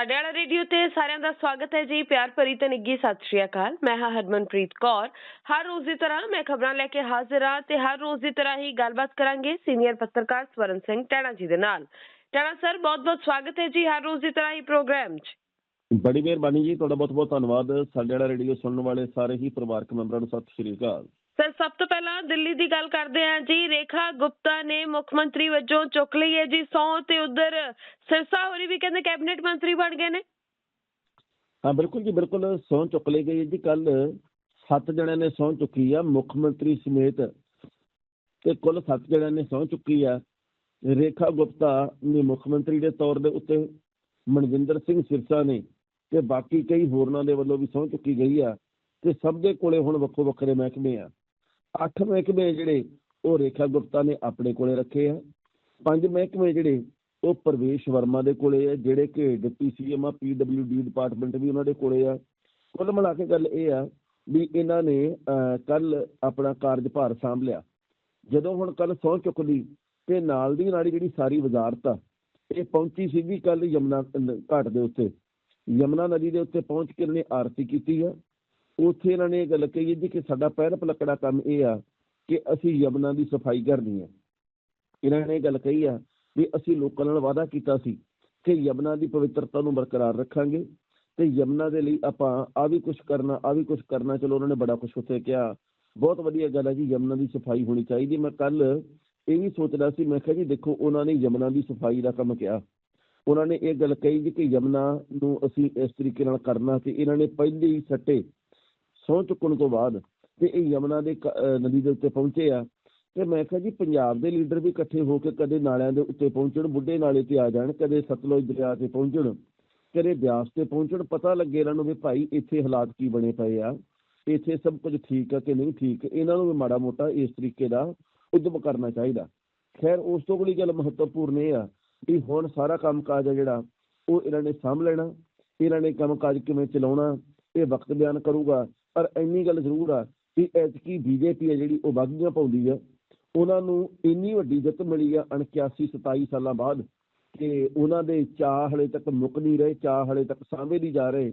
ਸਾਡੇ ਵਾਲਾ ਰੇਡੀਓ ਤੇ ਸਾਰਿਆਂ ਦਾ ਸਵਾਗਤ ਹੈ ਜੀ, ਪਿਆਰ ਭਰੀ ਤੇ ਨਿੱਗੀ ਸਤਿ ਸ਼੍ਰੀ ਅਕਾਲ। ਮੈਂ ਹਾਂ ਹਰਮਨਪ੍ਰੀਤ ਕੌਰ। ਹਰ ਰੋਜ਼ ਦੀ ਤਰ੍ਹਾਂ ਮੈਂ ਖਬਰਾਂ ਲੈ ਕੇ ਹਾਜ਼ਰ ਹਾਂ ਤੇ ਹਰ ਰੋਜ਼ ਦੀ ਤਰ੍ਹਾਂ ਹੀ ਗੱਲਬਾਤ ਕਰਾਂਗੇ ਸੀਨੀਅਰ ਪੱਤਰਕਾਰ ਸਵਰਨ ਸਿੰਘ ਟੈਣਾ ਜੀ ਦੇ ਨਾਲ। ਟੈਣਾ ਸਰ, ਬਹੁਤ-ਬਹੁਤ ਸਵਾਗਤ ਹੈ ਜੀ ਹਰ ਰੋਜ਼ ਦੀ ਤਰ੍ਹਾਂ ਹੀ ਪ੍ਰੋਗਰਾਮ 'ਚ। ਬੜੀ ਮਿਹਰਬਾਨੀ ਜੀ, ਤੁਹਾਡਾ ਬਹੁਤ ਬਹੁਤ ਧੰਨਵਾਦ। ਸਾਡੇ ਵਾਲਾ ਰੇਡੀਓ ਸੁਣਨ ਵਾਲੇ ਸਾਰੇ ਹੀ ਪਰਿਵਾਰਕ ਮੈਂਬਰਾਂ ਨੂੰ ਸਤਿ ਸ਼੍ਰੀ ਅਕਾਲ। ਸਰ, ਸਭ ਤੋਂ ਪਹਿਲਾਂ ਦਿੱਲੀ ਦੀ ਗੱਲ ਕਰਦੇ ਹਾਂ ਜੀ। ਰੇਖਾ ਗੁਪਤਾ ਨੇ ਮੁੱਖ ਮੰਤਰੀ ਵਜੋਂ ਚੁੱਕ ਲਈ ਹੈ ਜੀ ਸਹੁੰ ਤੇ ਉਧਰ ਸਿਰਸਾ ਹੋਰੀ ਵੀ ਕਹਿੰਦੇ ਕੈਬਨਿਟ ਮੰਤਰੀ ਬਣ ਗਏ ਨੇ। ਹਾਂ, ਬਿਲਕੁਲ ਜੀ, ਬਿਲਕੁਲ ਸਹੁੰ ਚੁੱਕ ਲਈ ਗਈ ਜੀ। ਕੱਲ ਸੱਤ ਜਣਿਆਂ ਨੇ ਸਹੁੰ ਚੁੱਕੀ ਆ, ਮੁੱਖ ਮੰਤਰੀ ਸਮੇਤ ਤੇ ਕੁੱਲ ਸੱਤ ਜਣਿਆਂ ਨੇ ਸਹੁੰ ਚੁੱਕੀ ਆ। ਰੇਖਾ ਗੁਪਤਾ ਨੇ ਮੁੱਖ ਮੰਤਰੀ ਦੇ ਤੌਰ ਦੇ ਉੱਤੇ ਮਨਜਿੰਦਰ ਸਿੰਘ ਸਿਰਸਾ ਨੇ ਤੇ ਬਾਕੀ ਕਈ ਹੋਰਨਾਂ ਦੇ ਵੱਲੋਂ ਵੀ ਸਹੁੰ ਚੁੱਕੀ ਗਈ ਆ। ਤੇ ਸਭ ਦੇ ਕੋਲੇ ਹੁਣ ਵੱਖੋ ਵੱਖਰੇ ਮਹਿਕਮੇ ਆ। ਅੱਠ ਮਹਿਕਮੇ ਜਿਹੜੇ ਉਹ ਰੇਖਾ ਗੁਪਤਾ ਨੇ ਆਪਣੇ ਕੋਲੇ ਰੱਖੇ ਆ। ਪੰਜ ਮਹਿਕਮੇ ਜਿਹੜੇ ਉਹ ਪ੍ਰਵੇਸ਼ ਵਰਮਾ ਦੇ ਕੋਲੇ ਆ, ਜਿਹੜੇ ਕਿ ਡਿਪਟੀ ਸੀਐਮ ਆ ਪੀਡਬਲਯੂਡੀ ਡਿਪਾਰਟਮੈਂਟ ਵੀ ਉਹਨਾਂ ਦੇ ਕੋਲੇ ਆ। ਕੁੱਲ ਮਿਲਾ ਕੇ ਗੱਲ ਇਹ ਆ ਵੀ ਇਹਨਾਂ ਨੇ ਕੱਲ ਆਪਣਾ ਕਾਰਜਭਾਰ ਸਾਂਭ ਲਿਆ। ਜਦੋਂ ਹੁਣ ਕੱਲ ਸਹੁੰ ਚੁੱਕ ਲਈ ਤੇ ਨਾਲ ਦੀ ਨਾਲ ਹੀ ਜਿਹੜੀ ਸਾਰੀ ਵਜ਼ਾਰਤ ਆ, ਇਹ ਪਹੁੰਚੀ ਸੀਗੀ ਕੱਲ ਯਮਨਾ ਘਾਟ ਦੇ ਉੱਤੇ। ਯਮਨਾ ਨਦੀ ਦੇ ਉੱਤੇ ਪਹੁੰਚ ਕੇ ਇਹਨੇ ਆਰਤੀ ਕੀਤੀ ਆ। ਉੱਥੇ ਇਹਨਾਂ ਨੇ ਇਹ ਗੱਲ ਕਹੀ ਹੈ ਜੀ ਕਿ ਸਾਡਾ ਪਹਿਲ ਪਲਕੜਾ ਕੰਮ ਇਹ ਆ ਕਿ ਅਸੀਂ ਯਮਨਾ ਦੀ ਸਫ਼ਾਈ ਕਰਨੀ ਹੈ। ਇਹਨਾਂ ਨੇ ਇਹ ਗੱਲ ਕਹੀ ਆ ਵੀ ਅਸੀਂ ਲੋਕਾਂ ਨਾਲ ਵਾਅਦਾ ਕੀਤਾ ਸੀ ਕਿ ਯਮਨਾ ਦੀ ਪਵਿੱਤਰਤਾ ਨੂੰ ਬਰਕਰਾਰ ਰੱਖਾਂਗੇ ਤੇ ਯਮਨਾ ਦੇ ਲਈ ਆਪਾਂ ਆ ਵੀ ਕੁਝ ਕਰਨਾ ਆ ਵੀ ਕੁਝ ਕਰਨਾ। ਚਲੋ, ਉਹਨਾਂ ਨੇ ਬੜਾ ਕੁਝ ਉੱਥੇ ਕਿਹਾ। ਬਹੁਤ ਵਧੀਆ ਗੱਲ ਹੈ ਜੀ, ਯਮਨਾ ਦੀ ਸਫ਼ਾਈ ਹੋਣੀ ਚਾਹੀਦੀ। ਮੈਂ ਕੱਲ ਇਹ ਵੀ ਸੋਚਦਾ ਸੀ, ਮੈਂ ਕਿਹਾ ਜੀ, ਦੇਖੋ, ਉਹਨਾਂ ਨੇ ਯਮਨਾ ਦੀ ਸਫ਼ਾਈ ਦਾ ਕੰਮ ਕਿਹਾ। ਉਹਨਾਂ ਨੇ ਇਹ ਗੱਲ ਕਹੀ ਜੀ ਕਿ ਯਮਨਾ ਨੂੰ ਅਸੀਂ ਇਸ ਤਰੀਕੇ ਨਾਲ ਕਰਨਾ ਤੇ ਇਹਨਾਂ ਨੇ ਪਹਿਲੇ ਹੀ ਸੱਟੇ ਸਹੁੰ ਚੁੱਕਣ ਤੋਂ ਬਾਅਦ ਤੇ ਇਹ ਯਮਨਾ ਦੇ ਨਦੀ ਦੇ ਉੱਤੇ ਪਹੁੰਚੇ ਆ। ਤੇ ਮੈਂ ਕਿਹਾ ਜੀ ਪੰਜਾਬ ਦੇ ਲੀਡਰ ਵੀ ਇਕੱਠੇ ਹੋ ਕੇ ਕਦੇ ਨਾਲਿਆਂ ਦੇ ਉੱਤੇ ਪਹੁੰਚਣ, ਬੁੱਢੇ ਨਾਲੇ ਤੇ ਆ ਜਾਣ, ਕਦੇ ਸਤਲੁਜ ਦਰਿਆ ਤੇ ਪਹੁੰਚਣ, ਕਦੇ ਬਿਆਸ ਤੇ ਪਹੁੰਚਣ, ਪਤਾ ਲੱਗੇ ਇਹਨਾਂ ਨੂੰ ਵੀ ਭਾਈ ਇੱਥੇ ਹਾਲਾਤ ਕੀ ਬਣੇ ਪਏ ਆ, ਇੱਥੇ ਸਭ ਕੁਝ ਠੀਕ ਆ ਕਿ ਨਹੀਂ ਠੀਕ, ਇਹਨਾਂ ਨੂੰ ਵੀ ਮਾੜਾ ਮੋਟਾ ਇਸ ਤਰੀਕੇ ਦਾ ਉਦਮ ਕਰਨਾ ਚਾਹੀਦਾ। ਖੈਰ, ਉਸ ਤੋਂ ਅਗਲੀ ਗੱਲ ਮਹੱਤਵਪੂਰਨ ਇਹ ਆ ਵੀ ਹੁਣ ਸਾਰਾ ਕੰਮਕਾਜ ਆ ਜਿਹੜਾ, ਉਹ ਇਹਨਾਂ ਨੇ ਸਾਂਭ ਲੈਣਾ, ਇਹਨਾਂ ਨੇ ਕੰਮਕਾਜ ਕਿਵੇਂ ਚਲਾਉਣਾ, ਇਹ ਵਕਤ ਬਿਆਨ ਕਰੂਗਾ। ਪਰ ਇੰਨੀ ਗੱਲ ਜ਼ਰੂਰ ਆ ਵੀ ਐਤਕੀ ਬੀਜੇਪੀ ਆ ਜਿਹੜੀ ਉਹ ਬਾਗੀਆਂ ਪਾਉਂਦੀ ਆ, ਉਹਨਾਂ ਨੂੰ ਇੰਨੀ ਵੱਡੀ ਜਿੱਤ ਮਿਲੀ ਆ 81 27 ਸਾਲਾਂ ਬਾਅਦ ਕਿ ਉਹਨਾਂ ਦੇ ਚਾਹ ਹਲੇ ਤੱਕ ਮੁੱਕ ਨਹੀਂ ਰਹੇ ਚਾਹ ਹਲੇ ਤੱਕ ਸਾਂਭੇ ਨਹੀਂ ਜਾ ਰਹੇ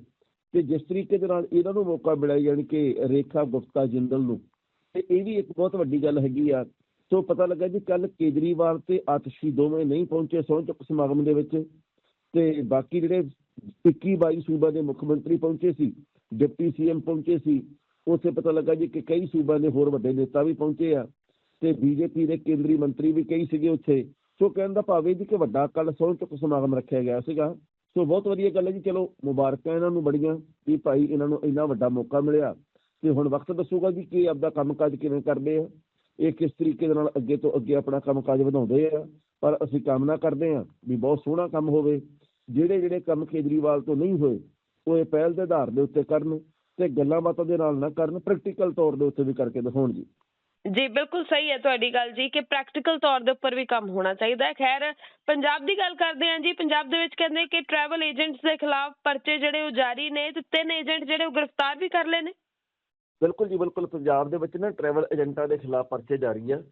ਤੇ ਜਿਸ ਤਰੀਕੇ ਦੇ ਨਾਲ ਇਹਨਾਂ ਨੂੰ ਮੌਕਾ ਮਿਲਿਆ ਯਾਨੀ ਕਿ ਰੇਖਾ ਗੁਪਤਾ ਜਿੰਦਲ ਨੂੰ, ਤੇ ਇਹ ਵੀ ਇੱਕ ਬਹੁਤ ਵੱਡੀ ਗੱਲ ਹੈਗੀ ਆ। ਸੋ ਪਤਾ ਲੱਗਾ ਜੀ ਕੱਲ ਕੇਜਰੀਵਾਲ ਤੇ ਆਤਸ਼ੀ ਦੋਵੇਂ ਨਹੀਂ ਪਹੁੰਚੇ ਸਹੁੰ ਚੁੱਕ ਸਮਾਗਮ ਦੇ ਵਿੱਚ ਤੇ ਬਾਕੀ ਜਿਹੜੇ 21 22 ਸੂਬਾ ਦੇ ਮੁੱਖ ਮੰਤਰੀ ਪਹੁੰਚੇ ਸੀ, ਡਿਪਟੀ ਸੀਐਮ ਪਹੁੰਚੇ ਸੀ, ਉੱਥੇ ਪਤਾ ਲੱਗਾ ਜੀ ਕਿ ਕਈ ਸੂਬਾ ਦੇ ਹੋਰ ਵੱਡੇ ਨੇਤਾ ਵੀ ਪਹੁੰਚੇ ਆ ਤੇ ਬੀਜੇਪੀ ਦੇ ਕੇਂਦਰੀ ਮੰਤਰੀ ਵੀ ਕਈ ਸੀਗੇ ਉੱਥੇ। ਸੋ ਕਹਿਣ ਦਾ ਭਾਵ ਇਹ ਜੀ ਕਿ ਵੱਡਾ ਕੱਲ ਸਹੁੰ ਚੁੱਕ ਸਮਾਗਮ ਰੱਖਿਆ ਗਿਆ ਸੀਗਾ। ਸੋ ਬਹੁਤ ਵਧੀਆ ਗੱਲ ਹੈ ਜੀ, ਚਲੋ ਮੁਬਾਰਕਾਂ ਇਹਨਾਂ ਨੂੰ ਬੜੀਆਂ ਵੀ ਭਾਈ ਇਹਨਾਂ ਨੂੰ ਇੰਨਾ ਵੱਡਾ ਮੌਕਾ ਮਿਲਿਆ। ਤੇ ਹੁਣ ਵਕਤ ਦੱਸੂਗਾ ਜੀ ਕਿ ਆਪਦਾ ਕੰਮਕਾਜ ਕਿਵੇਂ ਕਰਦੇ ਆ, ਇਹ ਕਿਸ ਤਰੀਕੇ ਦੇ ਨਾਲ ਅੱਗੇ ਤੋਂ ਅੱਗੇ ਆਪਣਾ ਕੰਮਕਾਜ ਵਧਾਉਂਦੇ ਆ। ਪਰ ਅਸੀਂ ਕਾਮਨਾ ਕਰਦੇ ਆ ਵੀ ਬਹੁਤ ਸੋਹਣਾ ਕੰਮ ਹੋਵੇ ਜਿਹੜੇ ਜਿਹੜੇ ਕੰਮ ਕੇਜਰੀਵਾਲ ਤੋਂ ਨਹੀਂ ਹੋਏ ਉਹ ਇਹ ਪਹਿਲ ਦੇ ਆਧਾਰ ਦੇ ਉੱਤੇ ਕਰਨ ਤੇ ਗੱਲਾਂ ਬਾਤਾਂ ਦੇ ਨਾਲ ਨਾ ਕਰਨ ਪ੍ਰੈਕਟੀਕਲ ਤੌਰ ਦੇ ਉੱਤੇ ਵੀ ਕਰਕੇ ਦਿਖਾਉਣ ਜੀ। ਜੀ ਬਿਲਕੁਲ ਸਹੀ ਹੈ ਤੁਹਾਡੀ ਗੱਲ ਜੀ ਕਿ ਪ੍ਰੈਕਟੀਕਲ ਤੌਰ ਦੇ ਉੱਪਰ ਵੀ ਕੰਮ ਹੋਣਾ ਚਾਹੀਦਾ ਹੈ। ਖੈਰ ਪੰਜਾਬ ਦੀ ਗੱਲ ਕਰਦੇ ਹਾਂ ਜੀ ਪੰਜਾਬ ਦੇ ਵਿੱਚ ਕਹਿੰਦੇ ਕਿ ਟਰੈਵਲ ਏਜੰਟਸ ਦੇ ਖਿਲਾਫ ਪਰਚੇ ਜਿਹੜੇ ਉਹ ਜਾਰੀ ਨੇ ਤੇ ਤਿੰਨ ਏਜੰਟ ਜਿਹੜੇ ਉਹ ਗ੍ਰਿਫਤਾਰ ਵੀ ਕਰ ਲਏ ਨੇ। ਬਿਲਕੁਲ ਜੀ ਬਿਲਕੁਲ ਪੰਜਾਬ ਦੇ ਵਿੱਚ ਨਾ ਟਰੈਵਲ ਏਜੰਟਾਂ ਦੇ ਖਿਲਾਫ ਪਰਚੇ ਜਾਰੀ ਆ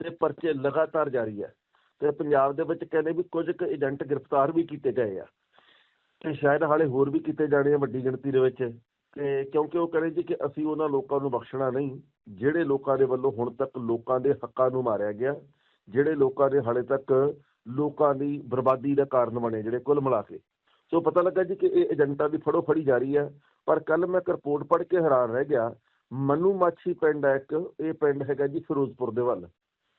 ਤੇ ਪਰਚੇ ਲਗਾਤਾਰ ਜਾਰੀ ਆ। ਤੇ ਪੰਜਾਬ ਦੇ ਵਿੱਚ ਕਹਿੰਦੇ ਵੀ ਕੁਝ ਕੁ ਏਜੰਟ ਗ੍ਰਿਫਤਾਰ ਵੀ ਕੀਤੇ ਗਏ ਆ। ਤੇ ਸ਼ਾਇਦ ਹਾਲੇ ਹੋਰ ਵੀ ਕੀਤੇ ਜਾਣੇ ਆ ਵੱਡੀ ਗਿਣਤੀ ਦੇ ਵਿੱਚ। ਤੇ ਕਿਉਂਕਿ ਉਹ ਕਹਿੰਦੇ ਜੀ ਕਿ ਅਸੀਂ ਉਹਨਾਂ ਲੋਕਾਂ ਨੂੰ ਬਖਸ਼ਣਾ ਨਹੀਂ, ਜਿਹੜੇ ਲੋਕਾਂ ਦੇ ਵੱਲੋਂ ਹੁਣ ਤੱਕ ਲੋਕਾਂ ਦੇ ਹੱਕਾਂ ਨੂੰ ਮਾਰਿਆ ਗਿਆ, ਜਿਹੜੇ ਲੋਕਾਂ ਦੇ ਹਾਲੇ ਤੱਕ ਲੋਕਾਂ ਦੀ ਬਰਬਾਦੀ ਦਾ ਕਾਰਨ ਬਣੇ ਜਿਹੜੇ ਕੁੱਲ ਮਿਲਾ ਕੇ। ਸੋ ਪਤਾ ਲੱਗਾ ਜੀ ਕਿ ਇਹ ਏਜੰਟਾਂ ਦੀ ਫੜੋ ਫੜੀ ਜਾ ਰਹੀ ਹੈ ਪਰ ਕੱਲ ਮੈਂ ਇੱਕ ਰਿਪੋਰਟ ਪੜ੍ਹ ਕੇ ਹੈਰਾਨ ਰਹਿ ਗਿਆ। ਮਨੂ ਮਾਛੀ ਪਿੰਡ ਹੈ ਇੱਕ, ਇਹ ਪਿੰਡ ਹੈਗਾ ਜੀ ਫਿਰੋਜ਼ਪੁਰ ਦੇ ਵੱਲ।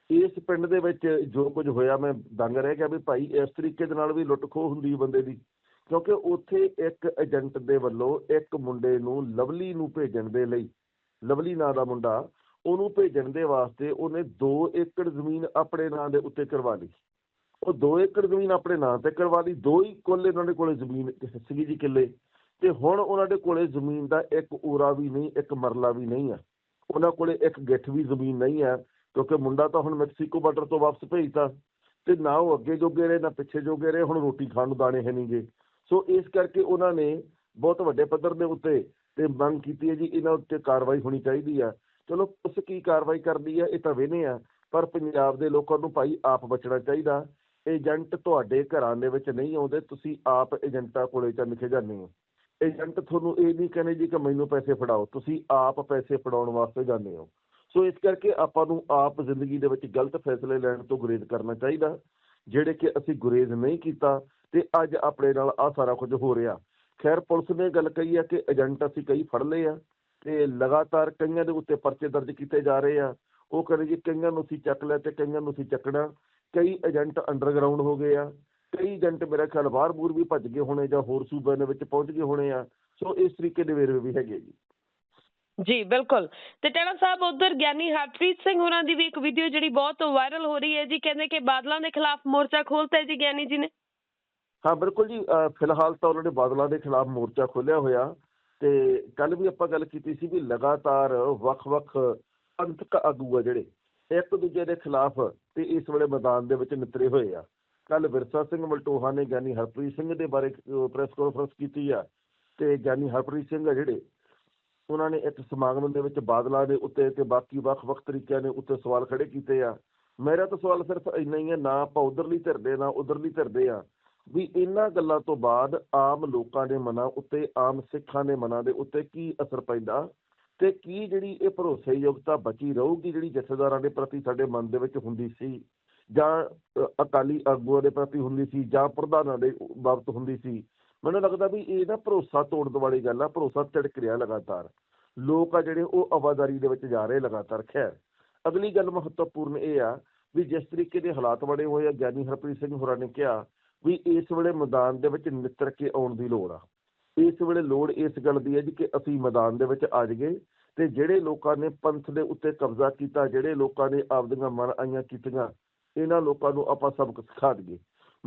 ਇਸ ਪਿੰਡ ਦੇ ਵਿੱਚ ਜੋ ਕੁਝ ਹੋਇਆ, ਮੈਂ ਦੰਗ ਰਹਿ ਗਿਆ ਵੀ ਭਾਈ ਇਸ ਤਰੀਕੇ ਦੇ ਨਾਲ ਵੀ ਲੁੱਟ ਖੋਹ ਹੁੰਦੀ ਬੰਦੇ ਦੀ। ਕਿਉਂਕਿ ਉੱਥੇ ਇੱਕ ਏਜੰਟ ਦੇ ਵੱਲੋਂ ਇੱਕ ਮੁੰਡੇ ਨੂੰ ਲਵਲੀ ਨੂੰ ਭੇਜਣ ਦੇ ਲਈ, ਲਵਲੀ ਨਾਂ ਦਾ ਮੁੰਡਾ, ਉਹਨੂੰ ਭੇਜਣ ਦੇ ਵਾਸਤੇ ਉਹਨੇ 2 ਏਕੜ ਜ਼ਮੀਨ ਆਪਣੇ ਨਾਂ ਦੇ ਉੱਤੇ ਕਰਵਾ ਲਈ। ਉਹ 2 ਏਕੜ ਜ਼ਮੀਨ ਆਪਣੇ ਨਾਂ ਤੇ ਕਰਵਾ ਲਈ, ਦੋ ਹੀ ਕੋਲੇ ਉਹਨਾਂ ਦੇ ਕੋਲੇ ਜ਼ਮੀਨ ਸੀਗੀ ਜੀ ਕਿੱਲੇ। ਤੇ ਹੁਣ ਉਹਨਾਂ ਦੇ ਕੋਲੇ ਜ਼ਮੀਨ ਦਾ ਇੱਕ ਊਰਾ ਵੀ ਨਹੀਂ, ਇੱਕ ਮਰਲਾ ਵੀ ਨਹੀਂ ਆ। ਉਹਨਾਂ ਕੋਲੇ ਇੱਕ ਗਿੱਠ ਵੀ ਜ਼ਮੀਨ ਨਹੀਂ ਆ। ਕਿਉਂਕਿ ਮੁੰਡਾ ਤਾਂ ਹੁਣ ਮੈਕਸੀਕੋ ਬਾਰਡਰ ਤੋਂ ਵਾਪਸ ਭੇਜਤਾ ਤੇ ਨਾ ਉਹ ਅੱਗੇ ਜੋਗੇ ਰਹੇ, ਨਾ ਪਿੱਛੇ ਜੋਗੇ ਰਹੇ, ਹੁਣ ਰੋਟੀ ਖਾਣ ਨੂੰ ਦਾਣੇ ਹੈ ਨਹੀਂਗੇ ਸੋ ਇਸ ਕਰਕੇ ਉਹਨਾਂ ਨੇ ਬਹੁਤ ਵੱਡੇ ਪੱਧਰ ਦੇ ਉੱਤੇ ਤੇ ਮੰਗ ਕੀਤੀ ਹੈ ਜੀ, ਇਹਨਾਂ ਉੱਤੇ ਕਾਰਵਾਈ ਹੋਣੀ ਚਾਹੀਦੀ ਆ। ਚਲੋ ਪੁਲਿਸ ਕੀ ਕਾਰਵਾਈ ਕਰਦੀ ਆ, ਇਹ ਤਾਂ ਵੇਨੇ ਆ, ਪਰ ਪੰਜਾਬ ਦੇ ਲੋਕਾਂ ਨੂੰ ਭਾਈ ਆਪ ਬਚਣਾ ਚਾਹੀਦਾ। ਏਜੰਟ ਤੁਹਾਡੇ ਘਰਾਂ ਦੇ ਵਿੱਚ ਨਹੀਂ ਆਉਂਦੇ, ਤੁਸੀਂ ਆਪ ਏਜੰਟਾਂ ਕੋਲੇ ਚੱਲ ਕੇ ਜਾਂਦੇ ਹੋ। ਏਜੰਟ ਤੁਹਾਨੂੰ ਇਹ ਨਹੀਂ ਕਹਿੰਦੇ ਜੀ ਕਿ ਮੈਨੂੰ ਪੈਸੇ ਫੜਾਓ, ਤੁਸੀਂ ਆਪ ਪੈਸੇ ਫੜਾਉਣ ਵਾਸਤੇ ਜਾਂਦੇ ਹੋ। ਸੋ ਇਸ ਕਰਕੇ ਆਪਾਂ ਨੂੰ ਆਪ ਜ਼ਿੰਦਗੀ ਦੇ ਵਿੱਚ ਗਲਤ ਫੈਸਲੇ ਲੈਣ ਤੋਂ ਗੁਰੇਜ਼ ਕਰਨਾ ਚਾਹੀਦਾ। ਜਿਹੜੇ ਕਿ ਅਸੀਂ ਗੁਰੇਜ਼ ਨਹੀਂ ਕੀਤਾ ਤੇ ਅੱਜ ਆਪਣੇ ਨਾਲ ਆ ਸਾਰਾ ਕੁਝ ਹੋ ਰਿਹਾ। ਖੈਰ, ਪੁਲਿਸ ਨੇ ਗੱਲ ਕਹੀ ਹੈ ਕਿ ਏਜੰਟ ਅਸੀਂ ਕਈ ਫੜ ਲਏ ਆ ਤੇ ਲਗਾਤਾਰ ਕਈਆਂ ਦੇ ਉੱਤੇ ਪਰਚੇ ਦਰਜ ਕੀਤੇ ਜਾ ਰਹੇ ਆ। ਉਹ ਕਹਿੰਦੇ ਜੀ ਕਈਆਂ ਨੂੰ ਅਸੀਂ ਚੱਕ ਲਿਆ ਤੇ ਕਈਆਂ ਨੂੰ ਅਸੀਂ ਚੱਕਣਾ। ਕਈ ਏਜੰਟ ਅੰਡਰਗਰਾਉਂਡ ਹੋ ਗਏ ਆ। ਕਈ ਏਜੰਟ ਮੇਰਾ ਖਿਆਲ ਬਾਹਰ ਬੂਰ ਵੀ ਭੱਜ ਗਏ ਹੋਣੇ ਜਾਂ ਹੋਰ ਸੂਬਿਆਂ ਦੇ ਵਿੱਚ ਪਹੁੰਚ ਗਏ ਹੋਣੇ ਆ। ਸੋ ਇਸ ਤਰੀਕੇ ਦੇ ਵੇਰਵੇ ਵੀ ਹੈਗੇ ਜੀ। ਜੀ, ਬਿਲਕੁਲ। ਤੇ ਟੈਣਾ ਸਾਹਿਬ, ਉਧਰ ਗਿਆਨੀ ਹਰਪ੍ਰੀਤ ਸਿੰਘ ਹੋਰਾਂ ਦੀ ਵੀ ਇੱਕ ਵੀਡੀਓ ਜਿਹੜੀ ਬਹੁਤ ਵਾਇਰਲ ਹੋ ਰਹੀ ਹੈ ਜੀ, ਕਹਿੰਦੇ ਕਿ ਬਾਦਲਾਂ ਦੇ ਖਿਲਾਫ ਮੋਰਚਾ ਖੋਲਤਾ ਜੀ ਗਿਆਨੀ ਜੀ ਨੇ। ਹਾਂ, ਬਿਲਕੁਲ ਜੀ। ਫਿਲਹਾਲ ਤਾਂ ਉਹਨਾਂ ਨੇ ਬਾਦਲਾਂ ਦੇ ਖਿਲਾਫ ਮੋਰਚਾ ਖੋਲ੍ਹਿਆ ਹੋਇਆ। ਤੇ ਕੱਲ ਵੀ ਆਪਾਂ ਗੱਲ ਕੀਤੀ ਸੀ ਵੀ ਲਗਾਤਾਰ ਵੱਖ-ਵੱਖ ਪੰਥਕ ਆਗੂ ਆ ਜਿਹੜੇ, ਇੱਕ ਦੂਜੇ ਦੇ ਖਿਲਾਫ ਤੇ ਇਸ ਵੇਲੇ ਮੈਦਾਨ ਦੇ ਵਿੱਚ ਨਿਤਰੇ ਹੋਏ ਆ। ਕੱਲ ਵਿਰਸਾ ਸਿੰਘ ਮਲਟੋਹਾ ਨੇ ਗਿਆਨੀ ਹਰਪ੍ਰੀਤ ਸਿੰਘ ਦੇ ਬਾਰੇ ਪ੍ਰੈਸ ਕਾਨਫਰੰਸ ਕੀਤੀ ਆ। ਤੇ ਗਿਆਨੀ ਹਰਪ੍ਰੀਤ ਸਿੰਘ ਆ ਜਿਹੜੇ ਉਹਨਾਂ ਨੇ ਇੱਕ ਸਮਾਗਮ ਦੇ ਵਿੱਚ ਬਾਦਲਾਂ ਦੇ ਉੱਤੇ ਤੇ ਬਾਕੀ ਵੱਖ-ਵੱਖ ਤਰੀਕਿਆਂ ਦੇ ਉੱਤੇ ਸਵਾਲ ਖੜੇ ਕੀਤੇ ਆ। ਮੇਰਾ ਤਾਂ ਸਵਾਲ ਸਿਰਫ ਇੰਨਾ ਹੀ ਹੈ ਨਾ ਆਪਾਂ ਉਧਰਲੀ ਧਿਰਦੇ, ਨਾ ਉਧਰਲੀ ਧਿਰ ਦੇ ਆ, ਵੀ ਇਹਨਾਂ ਗੱਲਾਂ ਤੋਂ ਬਾਅਦ ਆਮ ਲੋਕਾਂ ਦੇ ਮਨਾਂ ਉੱਤੇ, ਆਮ ਸਿੱਖਾਂ ਦੇ ਮਨਾਂ ਦੇ ਉੱਤੇ ਕੀ ਅਸਰ ਪੈਂਦਾ ਤੇ ਕੀ ਜਿਹੜੀ ਇਹ ਭਰੋਸੇਯੋਗਤਾ ਬਚੀ ਰਹੂਗੀ, ਜਿਹੜੀ ਜਥੇਦਾਰਾਂ ਦੇ ਪ੍ਰਤੀ ਸਾਡੇ ਮਨ ਦੇ ਵਿੱਚ ਹੁੰਦੀ ਸੀ ਜਾਂ ਅਕਾਲੀ ਆਗੂਆਂ ਦੇ ਪ੍ਰਤੀ ਹੁੰਦੀ ਸੀ ਜਾਂ ਪ੍ਰਧਾਨਾਂ ਦੇ ਬਾਬਤ ਹੁੰਦੀ ਸੀ ਮੈਨੂੰ ਲੱਗਦਾ ਵੀ ਇਹ ਨਾ ਭਰੋਸਾ ਤੋੜਨ ਵਾਲੀ ਗੱਲ ਆ, ਭਰੋਸਾ ਝੜਕ ਰਿਹਾ ਲਗਾਤਾਰ। ਲੋਕ ਆ ਜਿਹੜੇ ਉਹ ਆਵਾਜ਼ਾਰੀ ਦੇ ਵਿੱਚ ਜਾ ਰਹੇ ਲਗਾਤਾਰ, ਖੈਰ। ਅਗਲੀ ਗੱਲ ਮਹੱਤਵਪੂਰਨ ਇਹ ਆ ਵੀ ਜਿਸ ਤਰੀਕੇ ਦੇ ਹਾਲਾਤ ਬਣੇ ਹੋਏ ਆ, ਗਿਆਨੀ ਹਰਪ੍ਰੀਤ ਸਿੰਘ ਹੋਰਾਂ ਨੇ ਕਿਹਾ ਵੀ ਇਸ ਵੇਲੇ ਮੈਦਾਨ ਦੇ ਵਿੱਚ ਨਿੱਤਰ ਕੇ ਆਉਣ ਦੀ ਲੋੜ ਆ। ਇਸ ਵੇਲੇ ਲੋੜ ਇਸ ਗੱਲ ਦੀ ਹੈ ਜੀ ਕਿ ਅਸੀਂ ਮੈਦਾਨ ਦੇ ਵਿੱਚ ਆ ਜਾਈਏ ਤੇ ਜਿਹੜੇ ਲੋਕਾਂ ਨੇ ਪੰਥ ਦੇ ਉੱਤੇ ਕਬਜ਼ਾ ਕੀਤਾ, ਜਿਹੜੇ ਲੋਕਾਂ ਨੇ ਆਪਦੀਆਂ ਮਨ ਆਈਆਂ ਕੀਤੀਆਂ, ਇਹਨਾਂ ਲੋਕਾਂ ਨੂੰ ਆਪਾਂ ਸਬਕ ਸਿਖਾ ਦਈਏ।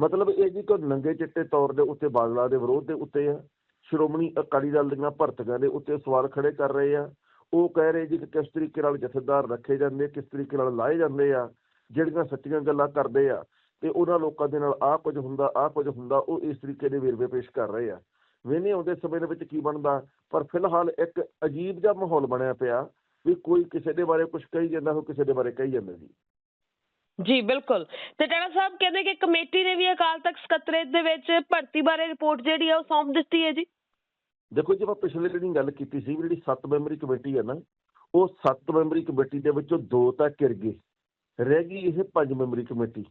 ਮਤਲਬ ਇਹ ਜੀ ਕਿ ਨੰਗੇ ਚਿੱਟੇ ਤੌਰ ਦੇ ਉੱਤੇ ਬਾਦਲਾਂ ਦੇ ਵਿਰੋਧ ਦੇ ਉੱਤੇ ਆ, ਸ਼੍ਰੋਮਣੀ ਅਕਾਲੀ ਦਲ ਦੀਆਂ ਭਰਤੀਆਂ ਦੇ ਉੱਤੇ ਸਵਾਲ ਖੜੇ ਕਰ ਰਹੇ ਆ, ਉਹ ਕਹਿ ਰਹੇ ਜੀ ਕਿ ਕਿਸ ਤਰੀਕੇ ਨਾਲ ਜਥੇਦਾਰ ਰੱਖੇ ਜਾਂਦੇ, ਕਿਸ ਤਰੀਕੇ ਨਾਲ ਲਾਏ ਜਾਂਦੇ ਆ, ਜਿਹੜੀਆਂ ਸੱਚੀਆਂ ਗੱਲਾਂ ਕਰਦੇ ਆ, ਤੇ ਉਹਨਾਂ ਲੋਕਾਂ ਦੇ ਨਾਲ ਆਹ ਕੁਝ ਹੁੰਦਾ, ਆਹ ਕੁਝ ਹੁੰਦਾ, ਉਹ ਇਸ ਤਰੀਕੇ ਦੇ ਵੇਰਵੇ ਪੇਸ਼ ਕਰ ਰਹੇ ਆ। ਵੇਨੇ ਆਉਂਦੇ ਸਮੇਂ ਦੇ ਵਿੱਚ ਕੀ ਬਣਦਾ, ਪਰ ਫਿਲਹਾਲ ਇੱਕ ਅਜੀਬ ਜਿਹਾ ਮਾਹੌਲ ਬਣਿਆ ਪਿਆ, ਵੀ ਕੋਈ ਕਿਸੇ ਦੇ ਬਾਰੇ ਕੁਝ ਕਹੀ ਜਾਂਦਾ ਹੋ ਕਿਸੇ ਦੇ ਬਾਰੇ ਕਹੀ ਜਾਂਦਾ ਜੀ। ਜੀ, ਬਿਲਕੁਲ। ਤੇ ਟੈਣਾ ਸਾਹਿਬ ਕਹਿੰਦੇ ਕਿ ਕਮੇਟੀ ਨੇ ਵੀ ਅਕਾਲ ਤਖਤ ਸਕੱਤਰੇਤ ਦੇ ਵਿੱਚ ਭਰਤੀ ਬਾਰੇ ਰਿਪੋਰਟ ਜਿਹੜੀ ਆ ਉਹ ਸੌਂਪ ਦਿੱਤੀ ਹੈ ਜੀ। ਦੇਖੋ ਜੀ, ਆਪਾਂ ਪਿਛਲੇ ਦਿਨੀ ਗੱਲ ਕੀਤੀ ਸੀ ਜਿਹੜੀ 7 ਮੈਂਬਰੀ ਕਮੇਟੀ ਹੈ ਨਾ, ਉਹ 7 ਮੈਂਬਰੀ ਕਮੇਟੀ ਦੇ ਵਿੱਚੋਂ ਦੋ ਤਾਂ ਕਿਰ ਗਏ। ਰਹਿ ਗਈ ਇਹ 5 ਮੈਂਬਰੀ ਕਮੇਟੀ।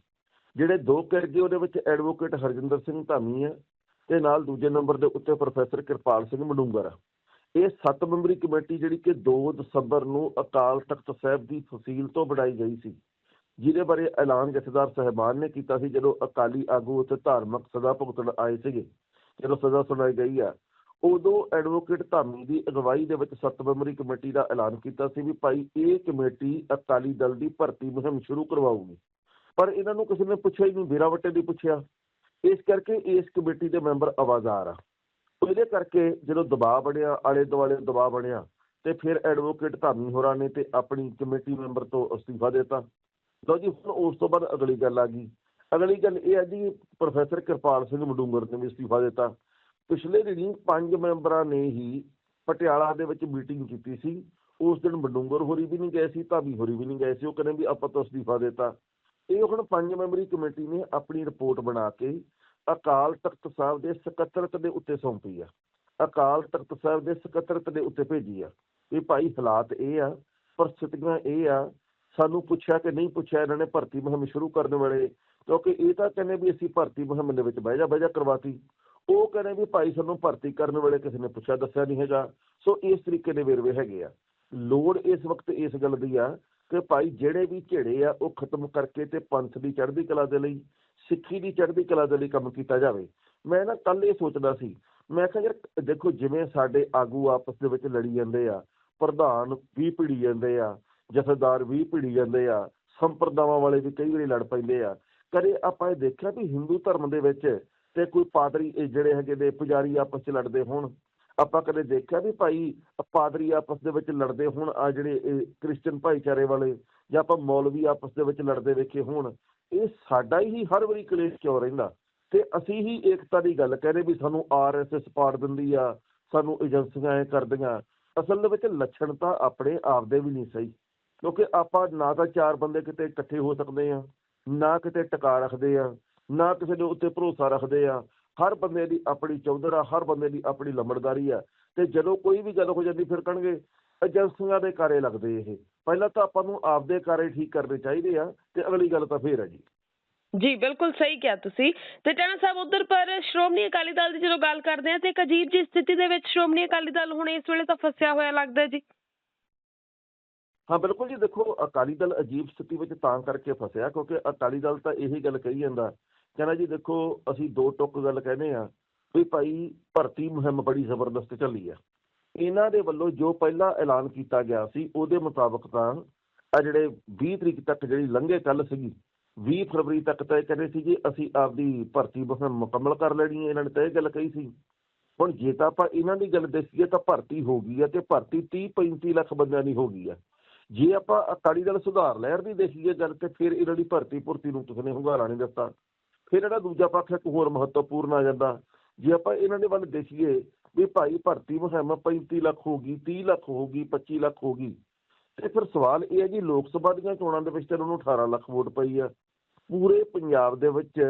ਜਿਹੜੇ ਦੋ ਕਿਰ ਗਏ, ਉਹਦੇ ਵਿੱਚ ਐਡਵੋਕੇਟ ਹਰਜਿੰਦਰ ਸਿੰਘ ਧਾਮੀ ਆ ਤੇ ਨਾਲ ਦੂਜੇ ਨੰਬਰ ਦੇ ਉੱਤੇ ਪ੍ਰੋਫੈਸਰ ਕਿਰਪਾਲ ਸਿੰਘ ਮਡੂੰਗਰ ਆ। ਇਹ 7 ਮੈਂਬਰੀ ਕਮੇਟੀ ਜਿਹੜੀ ਕਿ 2 ਦਸੰਬਰ ਨੂੰ ਅਕਾਲ ਤਖਤ ਸਾਹਿਬ ਦੀ ਫਸੀਲ ਤੋਂ ਬਣਾਈ ਗਈ ਸੀ। ਜਿਹਦੇ ਬਾਰੇ ਐਲਾਨ ਜਥੇਦਾਰ ਸਹਿਬਾਨ ਨੇ ਕੀਤਾ ਸੀ ਜਦੋਂ ਅਕਾਲੀ ਆਗੂ ਉੱਤੇ ਧਾਰਮਿਕ ਸਜ਼ਾ ਭੁਗਤਣ ਆਏ ਸੀਗੇ। ਜਦੋਂ ਸਜ਼ਾ ਸੁਣਾਈ ਗਈ ਆ, ਉਦੋਂ ਐਡਵੋਕੇਟ ਧਾਮੀ ਦੀ ਅਗਵਾਈ ਦੇ ਵਿੱਚ ਸੱਤ ਮੈਂਬਰੀ ਕਮੇਟੀ ਦਾ ਐਲਾਨ ਕੀਤਾ ਸੀ ਵੀ ਭਾਈ ਇਹ ਕਮੇਟੀ ਅਕਾਲੀ ਦਲ ਦੀ ਭਰਤੀ ਮੁਹਿੰਮ ਸ਼ੁਰੂ ਕਰਵਾਊਗੀ। ਪਰ ਇਹਨਾਂ ਨੂੰ ਕਿਸੇ ਨੇ ਪੁੱਛਿਆ ਹੀ ਨਹੀਂ, ਵੀਰਾ ਦੀ ਪੁੱਛਿਆ। ਇਸ ਕਰਕੇ ਇਸ ਕਮੇਟੀ ਦੇ ਮੈਂਬਰ ਆਵਾਜ਼ਾਰ ਆ। ਇਹਦੇ ਕਰਕੇ ਜਦੋਂ ਦਬਾਅ ਬਣਿਆ, ਆਲੇ ਦੁਆਲੇ ਦਬਾਅ ਬਣਿਆ, ਤੇ ਫਿਰ ਐਡਵੋਕੇਟ ਧਾਮੀ ਹੋਰਾਂ ਨੇ ਤੇ ਆਪਣੀ ਕਮੇਟੀ ਮੈਂਬਰ ਤੋਂ ਅਸਤੀਫਾ ਦਿੱਤਾ। ਲਓ ਜੀ, ਹੁਣ ਉਸ ਤੋਂ ਬਾਅਦ ਅਗਲੀ ਗੱਲ ਆ ਗਈ। ਅਗਲੀ ਗੱਲ ਇਹ ਆ ਜੀ, ਪ੍ਰੋਫੈਸਰ ਕਿਰਪਾਲ ਸਿੰਘ ਮਡੂੰਗਰ ਨੇ ਵੀ ਅਸਤੀਫਾ ਦਿੱਤਾ। ਪਿਛਲੇ ਦਿਨੀ ਪੰਜ ਮੈਂਬਰਾਂ ਨੇ ਹੀ ਪਟਿਆਲਾ ਦੇ ਵਿੱਚ ਮੀਟਿੰਗ ਕੀਤੀ ਸੀ। ਉਸ ਦਿਨ ਮਡੂੰਗਰ ਹੋਰੀ ਵੀ ਨਹੀਂ ਗਏ ਸੀ ਧਾਮੀ ਹੋਰੀ ਵੀ ਨਹੀਂ ਗਏ ਸੀ, ਉਹ ਕਹਿੰਦੇ ਵੀ ਆਪਾਂ ਤਾਂ ਅਸਤੀਫਾ ਦਿੱਤਾ। ਇਹ ਹੁਣ ਪੰਜ ਮੈਂਬਰੀ ਕਮੇਟੀ ਨੇ ਆਪਣੀ ਰਿਪੋਰਟ ਬਣਾ ਕੇ ਅਕਾਲ ਤਖਤ ਸਾਹਿਬ ਦੇ ਸਕੱਤਰਤ ਦੇ ਉੱਤੇ ਸੌਂਪੀ ਆ। ਅਕਾਲ ਤਖਤ ਸਾਹਿਬ ਦੇ ਸਕੱਤਰਤ ਦੇ ਉੱਤੇ ਭੇਜੀ ਆ। ਵੀ ਭਾਈ ਹਾਲਾਤ ਇਹ ਆ, ਪਰਿਸਥਿਤੀਆਂ ਇਹ ਆ ਸਾਨੂੰ ਪੁੱਛਿਆ ਕਿ ਨਹੀਂ ਪੁੱਛਿਆ, ਇਹਨਾਂ ਨੇ ਭਰਤੀ ਮੁਹਿੰਮ ਸ਼ੁਰੂ ਕਰਨ ਵੇਲੇ, ਕਿਉਂਕਿ ਇਹ ਤਾਂ ਕਹਿੰਦੇ ਵੀ ਅਸੀਂ ਭਰਤੀ ਮੁਹਿੰਮ ਦੇ ਵਿੱਚ ਬਹਿ ਜਾ ਬਹਿ ਜਾ ਕਰਵਾਤੀ। ਉਹ ਕਹਿੰਦੇ ਵੀ ਭਾਈ ਸਾਨੂੰ ਭਰਤੀ ਕਰਨ ਵੇਲੇ ਕਿਸੇ ਨੇ ਪੁੱਛਿਆ, ਦੱਸਿਆ ਨਹੀਂ ਹੈਗਾ। ਸੋ ਇਸ ਤਰੀਕੇ ਦੇ ਵੇਰਵੇ ਹੈਗੇ ਆ। ਲੋੜ ਇਸ ਵਕਤ ਇਸ ਗੱਲ ਦੀ ਆ ਕਿ ਭਾਈ ਜਿਹੜੇ ਵੀ ਝੇੜੇ ਆ, ਉਹ ਖਤਮ ਕਰਕੇ ਤੇ ਪੰਥ ਦੀ ਚੜ੍ਹਦੀ ਕਲਾ ਦੇ ਲਈ, ਸਿੱਖੀ ਦੀ ਚੜ੍ਹਦੀ ਕਲਾ ਦੇ ਲਈ ਕੰਮ ਕੀਤਾ ਜਾਵੇ। ਮੈਂ ਨਾ ਕੱਲ ਇਹ ਸੋਚਦਾ ਸੀ, ਮੈਂ ਕਿਹਾ ਯਾਰ, ਦੇਖੋ ਜਿਵੇਂ ਸਾਡੇ ਆਗੂ ਆਪਸ ਦੇ ਵਿੱਚ ਲੜੀ ਜਾਂਦੇ ਆ, ਪ੍ਰਧਾਨ ਵੀ ਭਿੜੀ ਜਾਂਦੇ ਆ ਜਥੇਦਾਰ ਵੀ ਭਿੜੀ ਜਾਂਦੇ ਆ, ਸੰਪਰਦਾਵਾਂ ਵਾਲੇ ਵੀ ਕਈ ਵਾਰੀ ਲੜ ਪੈਂਦੇ ਆ। ਕਦੇ ਆਪਾਂ ਇਹ ਦੇਖਿਆ ਵੀ ਹਿੰਦੂ ਧਰਮ ਦੇ ਵਿੱਚ ਤੇ ਕੋਈ ਪਾਦਰੀ ਇਹ ਜਿਹੜੇ ਹੈਗੇ ਦੇ ਪੁਜਾਰੀ ਆਪਸ 'ਚ ਲੜਦੇ ਹੋਣ? ਆਪਾਂ ਕਦੇ ਦੇਖਿਆ ਵੀ ਭਾਈ ਪਾਦਰੀ ਆਪਸ ਦੇ ਵਿੱਚ ਲੜਦੇ ਹੋਣ ਆ ਜਿਹੜੇ ਇਹ ਕ੍ਰਿਸਚੀਅਨ ਭਾਈਚਾਰੇ ਵਾਲੇ ਜਾਂ ਆਪਾਂ ਮੌਲਵੀ ਆਪਸ ਦੇ ਵਿੱਚ ਲੜਦੇ ਵੇਖੇ ਹੋਣ? ਇਹ ਸਾਡਾ ਹੀ ਹਰ ਵਾਰੀ ਕਲੇਸ਼ ਕਿਉਂ ਰਹਿੰਦਾ? ਤੇ ਅਸੀਂ ਹੀ ਏਕਤਾ ਦੀ ਗੱਲ ਕਹਿੰਦੇ ਵੀ ਸਾਨੂੰ ਆਰਐਸਐਸ ਪਾੜ ਦਿੰਦੀ ਆ, ਸਾਨੂੰ ਏਜੰਸੀਆਂ ਐ ਕਰਦੀਆਂ। ਅਸਲ ਦੇ ਵਿੱਚ ਲੱਛਣ ਤਾਂ ਆਪਣੇ ਆਪ ਦੇ ਵੀ ਨਹੀਂ ਸਹੀ। ਕਿਉਂਕਿ ਆਪਾਂ ਨਾ ਤਾਂ ਚਾਰ ਬੰਦੇ ਕਿਤੇ ਇਕੱਠੇ ਹੋ ਸਕਦੇ ਆ ਨਾ ਕਿਤੇ ਟਿਕਾ ਰੱਖਦੇ ਆ ਨਾ ਕਿਸੇ ਦੇ ਉੱਤੇ ਭਰੋਸਾ ਰੱਖਦੇ ਆ ਹਰ ਬੰਦੇ ਦੀ ਆਪਣੀ ਚੌਧਰ ਆ, ਹਰ ਬੰਦੇ ਦੀ ਆਪਣੀ ਲੰਬੜਦਾਰੀ ਆ। ਤੇ ਜਦੋਂ ਕੋਈ ਵੀ ਗੱਲ ਹੋ ਜਾਂਦੀ ਫਿਰ ਕਹਿਣਗੇ, ਏਜੰਸੀਆਂ ਦੇ ਕਾਰੇ ਲੱਗਦੇ ਇਹ। ਪਹਿਲਾਂ ਤਾਂ ਆਪਾਂ ਨੂੰ ਆਪਦੇ ਕਾਰੇ ਠੀਕ ਕਰਨੇ ਚਾਹੀਦੇ ਆ ਤੇ ਅਗਲੀ ਗੱਲ ਤਾਂ ਫੇਰ ਹੈ ਜੀ। ਜੀ, ਬਿਲਕੁਲ ਸਹੀ ਕਿਹਾ ਤੁਸੀਂ। ਤੇ ਟਾਣਾ ਸਾਹਿਬ, ਉਧਰ ਪਰ ਸ਼੍ਰੋਮਣੀ ਅਕਾਲੀ ਦਲ ਦੀ ਜਦੋਂ ਗੱਲ ਕਰਦੇ ਆ ਤੇ ਇੱਕ ਅਜੀਬ ਜਿਹੀ ਸਥਿਤੀ ਦੇ ਵਿੱਚ ਸ਼੍ਰੋਮਣੀ ਅਕਾਲੀ ਦਲ ਹੁਣ ਇਸ ਵੇਲੇ ਤਾਂ ਫਸਿਆ ਹੋਇਆ ਲੱਗਦਾ ਜੀ। ਹਾਂ, ਬਿਲਕੁਲ ਜੀ, ਦੇਖੋ, ਅਕਾਲੀ ਦਲ ਅਜੀਬ ਸਥਿਤੀ ਵਿੱਚ ਤਾਂ ਕਰਕੇ ਫਸਿਆ, ਕਿਉਂਕਿ ਅਕਾਲੀ ਦਲ ਤਾਂ ਇਹੀ ਗੱਲ ਕਹੀ ਜਾਂਦਾ। ਕਹਿੰਦਾ ਜੀ, ਦੇਖੋ, ਅਸੀਂ ਦੋ ਟੁੱਕ ਗੱਲ ਕਹਿੰਦੇ ਆ ਵੀ ਭਾਈ ਭਰਤੀ ਮੁਹਿੰਮ ਬੜੀ ਜ਼ਬਰਦਸਤ ਚੱਲੀ ਆ। ਇਹਨਾਂ ਦੇ ਵੱਲੋਂ ਜੋ ਪਹਿਲਾਂ ਐਲਾਨ ਕੀਤਾ ਗਿਆ ਸੀ, ਉਹਦੇ ਮੁਤਾਬਕ ਤਾਂ ਆ ਜਿਹੜੇ 20 ਤਰੀਕ ਤੱਕ ਜਿਹੜੀ ਲੰਘੇ ਕੱਲ ਸੀਗੀ 20 ਫਰਵਰੀ ਤੱਕ ਤਾਂ ਇਹ ਕਹਿੰਦੇ ਸੀ ਜੀ, ਅਸੀਂ ਆਪਦੀ ਭਰਤੀ ਮੁਹਿੰਮ ਮੁਕੰਮਲ ਕਰ ਲੈਣੀ ਹੈ, ਇਹਨਾਂ ਨੇ ਤਾਂ ਇਹ ਗੱਲ ਕਹੀ ਸੀ। ਹੁਣ ਜੇ ਤਾਂ ਆਪਾਂ ਇਹਨਾਂ ਦੀ ਗੱਲ ਦੇਖੀਏ, ਤਾਂ ਭਰਤੀ ਹੋ ਗਈ ਹੈ, ਤੇ ਭਰਤੀ 30 35 ਲੱਖ ਬੰਦਿਆਂ ਦੀ ਹੋ ਗਈ ਹੈ। ਜੇ ਆਪਾਂ ਅਕਾਲੀ ਦਲ ਸੁਧਾਰ ਲਹਿਰ ਦੀ ਦੇਖੀਏ ਗੱਲ ਤੇ ਫਿਰ ਇਹਨਾਂ ਦੀ ਭਰਤੀ ਭੁਰਤੀ ਨੂੰ ਕਿਸੇ ਨੇ ਹੁੰਗਾਰਾ ਨਹੀਂ ਦਿੱਤਾ, ਫਿਰ ਇਹਦਾ ਦੂਜਾ ਪੱਖ ਇੱਕ ਹੋਰ ਮਹੱਤਵਪੂਰਨ ਆ ਜਾਂਦਾ। ਜੇ ਆਪਾਂ ਇਹਨਾਂ ਦੇ ਵੱਲ ਦੇਖੀਏ ਵੀ ਭਾਈ ਭਰਤੀ ਮੁਹਿੰਮ 35 ਲੱਖ ਹੋ ਗਈ 30 ਲੱਖ ਹੋ ਗਈ 25 ਲੱਖ ਹੋ ਗਈ, ਤੇ ਫਿਰ ਸਵਾਲ ਇਹ ਹੈ ਜੀ ਲੋਕ ਸਭਾ ਦੀਆਂ ਚੋਣਾਂ ਦੇ ਵਿੱਚ ਤਾਂ ਉਹਨਾਂ ਨੂੰ 18 ਲੱਖ ਵੋਟ ਪਈ ਆ। ਪੂਰੇ ਪੰਜਾਬ ਦੇ ਵਿੱਚ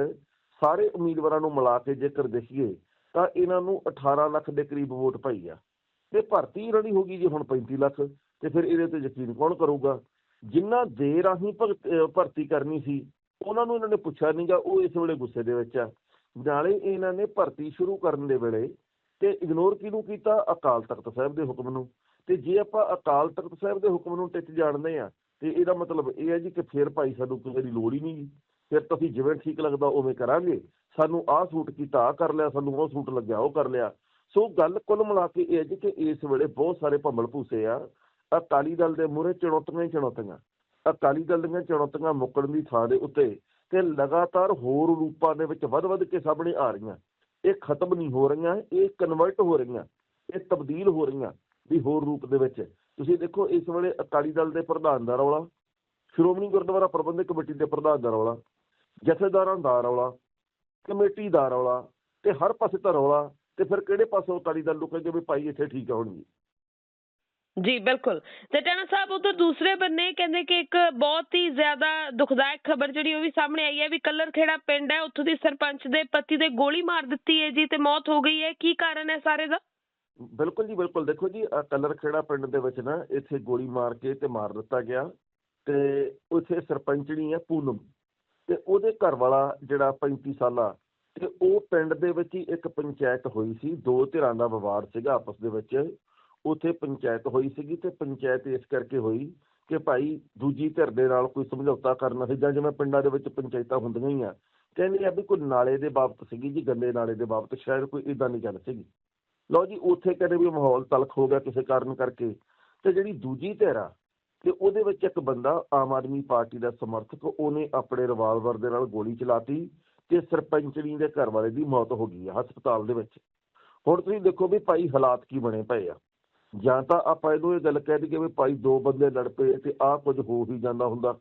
ਸਾਰੇ ਉਮੀਦਵਾਰਾਂ ਨੂੰ ਮਿਲਾ ਕੇ ਜੇਕਰ ਦੇਖੀਏ ਤਾਂ ਇਹਨਾਂ ਨੂੰ 18 ਲੱਖ ਦੇ ਕਰੀਬ ਵੋਟ ਪਈ ਆ। ਤੇ ਭਰਤੀ ਇਹਨਾਂ ਦੀ ਹੋ ਗਈ ਜੀ ਹੁਣ 35 ਲੱਖ। ਤੇ ਫਿਰ ਇਹਦੇ ਤੇ ਯਕੀਨ ਕੌਣ ਕਰੂਗਾ? ਜਿਨ੍ਹਾਂ ਦੇ ਰਾਹੀਂ ਭਗਤ- ਭਰਤੀ ਕਰਨੀ ਸੀ, ਉਹਨਾਂ ਨੂੰ ਇਹਨਾਂ ਨੇ ਪੁੱਛਿਆ ਨਹੀਂਗਾ ਉਹ ਇਸ ਵੇਲੇ ਗੁੱਸੇ ਦੇ ਵਿੱਚ ਆ। ਨਾਲੇ ਇਹਨਾਂ ਨੇ ਭਰਤੀ ਸ਼ੁਰੂ ਕਰਨ ਦੇ ਵੇਲੇ ਤੇ ਇਗਨੋਰ ਕਿਹਨੂੰ ਕੀਤਾ? ਅਕਾਲ ਤਖਤ ਸਾਹਿਬ ਦੇ ਹੁਕਮ ਨੂੰ। ਤੇ ਜੇ ਆਪਾਂ ਅਕਾਲ ਤਖਤ ਸਾਹਿਬ ਦੇ ਹੁਕਮ ਨੂੰ ਟਿੱਚ ਜਾਣਦੇ ਆ, ਤੇ ਇਹਦਾ ਮਤਲਬ ਇਹ ਹੈ ਜੀ ਕਿ ਫਿਰ ਭਾਈ ਸਾਨੂੰ ਕਿਸੇ ਦੀ ਲੋੜ ਹੀ ਨਹੀਂ ਜੀ ਫਿਰ ਤੁਸੀਂ ਜਿਵੇਂ ਠੀਕ ਲੱਗਦਾ ਉਵੇਂ ਕਰਾਂਗੇ। ਸਾਨੂੰ ਆਹ ਸੂਟ ਕੀਤਾ, ਆਹ ਕਰ ਲਿਆ, ਸਾਨੂੰ ਉਹ ਸੂਟ ਲੱਗਿਆ, ਉਹ ਕਰ ਲਿਆ। ਸੋ ਗੱਲ ਕੁੱਲ ਮਿਲਾ ਕੇ ਇਹ ਹੈ ਜੀ ਕਿ ਇਸ ਵੇਲੇ ਬਹੁਤ ਸਾਰੇ ਭੰਬਲ ਭੂਸੇ ਆ। ਅਕਾਲੀ ਦਲ ਦੇ ਮੂਹਰੇ ਚੁਣੌਤੀਆਂ ਹੀ ਚੁਣੌਤੀਆਂ। ਅਕਾਲੀ ਦਲ ਦੀਆਂ ਚੁਣੌਤੀਆਂ ਮੁੱਕਣ ਦੀ ਥਾਂ ਦੇ ਉੱਤੇ ਤੇ ਲਗਾਤਾਰ ਹੋਰ ਰੂਪਾਂ ਦੇ ਵਿੱਚ ਵੱਧ-ਵੱਧ ਕੇ ਸਾਹਮਣੇ ਆ ਰਹੀਆਂ। ਇਹ ਖਤਮ ਨਹੀਂ ਹੋ ਰਹੀਆਂ, ਇਹ ਕਨਵਰਟ ਹੋ ਰਹੀਆਂ, ਇਹ ਤਬਦੀਲ ਹੋ ਰਹੀਆਂ ਵੀ ਹੋਰ ਰੂਪ ਦੇ ਵਿੱਚ। ਤੁਸੀਂ ਦੇਖੋ, ਇਸ ਵੇਲੇ ਅਕਾਲੀ ਦਲ ਦੇ ਪ੍ਰਧਾਨ ਦਾ ਰੌਲਾ, ਸ਼੍ਰੋਮਣੀ ਗੁਰਦੁਆਰਾ ਪ੍ਰਬੰਧਕ ਕਮੇਟੀ ਦੇ ਪ੍ਰਧਾਨ ਦਾ ਰੌਲਾ, ਜਥੇਦਾਰਾਂ ਦਾ ਰੌਲਾ, ਕਮੇਟੀ ਦਾ ਰੌਲਾ ਤੇ ਹਰ ਪਾਸੇ ਤਾਂ ਰੌਲਾ, ਤੇ ਫਿਰ ਕਿਹੜੇ ਪਾਸੋਂ ਅਕਾਲੀ ਦਲ ਨੂੰ ਕਹਿੰਦੇ ਵੀ ਭਾਈ ਇੱਥੇ ਠੀਕ ਹੋਣਗੇ? ਜੀ, ਬਿਲਕੁਲ। ਤੇ ਟਾਣਾ ਸਾਹਿਬ, ਉਧਰ ਦੂਸਰੇ ਬੰਨੇ ਕਹਿੰਦੇ ਕਿ ਇੱਕ ਬਹੁਤ ਹੀ ਜ਼ਿਆਦਾ ਦੁਖਦਾਇਕ ਖਬਰ ਜਿਹੜੀ ਉਹ ਵੀ ਸਾਹਮਣੇ ਆਈ ਹੈ ਵੀ ਕੱਲਰ ਖੇੜਾ ਪਿੰਡ ਹੈ, ਉੱਥੋਂ ਦੀ ਸਰਪੰਚ ਦੇ ਪਤੀ ਦੇ ਗੋਲੀ ਮਾਰ ਦਿੱਤੀ ਹੈ ਜੀ ਤੇ ਮੌਤ ਹੋ ਗਈ ਹੈ। ਕੀ ਕਾਰਨ ਹੈ ਸਾਰੇ ਦਾ? ਬਿਲਕੁਲ ਜੀ, ਬਿਲਕੁਲ। ਦੇਖੋ ਜੀ ਕਲਰ ਖੇੜਾ ਪਿੰਡ ਦੇ ਵਿੱਚ ਨਾ ਇੱਥੇ ਗੋਲੀ ਮਾਰ ਕੇ ਤੇ ਮਾਰ ਦਿੱਤਾ ਗਿਆ ਤੇ ਉੱਥੇ ਸਰਪੰਚਣੀ ਹੈ ਪੂਨਮ ਤੇ ਉਹਦੇ ਘਰ ਵਾਲਾ ਜਿਹੜਾ 35 ਸਾਲਾ ਤੇ ਉਹ ਪਿੰਡ ਦੇ ਵਿੱਚ ਹੀ ਇੱਕ ਪੰਚਾਇਤ ਹੋਈ ਸੀ, ਦੋ ਧਿਰਾਂ ਦਾ ਵਿਵਾਦ ਸੀਗਾ ਆਪਸ ਦੇ ਵਿੱਚ। ਉੱਥੇ ਪੰਚਾਇਤ ਹੋਈ ਸੀਗੀ ਤੇ ਪੰਚਾਇਤ ਇਸ ਕਰਕੇ ਹੋਈ ਕਿ ਭਾਈ ਦੂਜੀ ਧਿਰ ਦੇ ਨਾਲ ਕੋਈ ਸਮਝੌਤਾ ਕਰਨਾ ਸੀ, ਜਾਂ ਜਿਵੇਂ ਪਿੰਡਾਂ ਦੇ ਵਿੱਚ ਪੰਚਾਇਤਾਂ ਹੁੰਦੀਆਂ ਹੀ ਆ, ਕਹਿੰਦੇ ਆ ਵੀ ਕੋਈ ਨਾਲੇ ਦੇ ਬਾਬਤ ਸੀਗੀ ਜੀ, ਗੰਦੇ ਨਾਲੇ ਦੇ ਬਾਬਤ, ਸ਼ਾਇਦ ਕੋਈ ਇਦਾਂ ਨਹੀਂ ਗੱਲ ਸੀਗੀ। ਲਓ ਜੀ, ਉੱਥੇ ਕਹਿੰਦੇ ਵੀ ਮਾਹੌਲ ਤਲਖ ਹੋ ਗਿਆ ਕਿਸੇ ਕਾਰਨ ਕਰਕੇ। ਤੇ ਜਿਹੜੀ ਦੂਜੀ ਧਿਰ ਆ, ਤੇ ਉਹਦੇ ਵਿੱਚ ਇੱਕ ਬੰਦਾ ਆਮ ਆਦਮੀ ਪਾਰਟੀ ਦਾ ਸਮਰਥਕ, ਉਹਨੇ ਆਪਣੇ ਰਿਵਾਲਵਰ ਦੇ ਨਾਲ ਗੋਲੀ ਚਲਾਤੀ ਤੇ ਸਰਪੰਚਣੀ ਦੇ ਘਰ ਵਾਲੇ ਦੀ ਮੌਤ ਹੋ ਗਈ ਆ ਹਸਪਤਾਲ ਦੇ ਵਿੱਚ। ਹੁਣ ਤੁਸੀਂ ਦੇਖੋ ਵੀ ਭਾਈ ਹਾਲਾਤ ਕੀ ਬਣੇ ਪਏ ਆ। ਜਾਂ ਤਾਂ ਆਪਾਂ ਇਹਨੂੰ ਇਹ ਗੱਲ ਕਹਿ ਦਈਏ ਵੀ ਭਾਈ ਦੋ ਬੰਦੇ ਲੜ ਪਏ ਤੇ ਆਹ ਕੁਝ ਹੋ ਹੀ ਜਾਂਦਾ ਹੁੰਦਾ।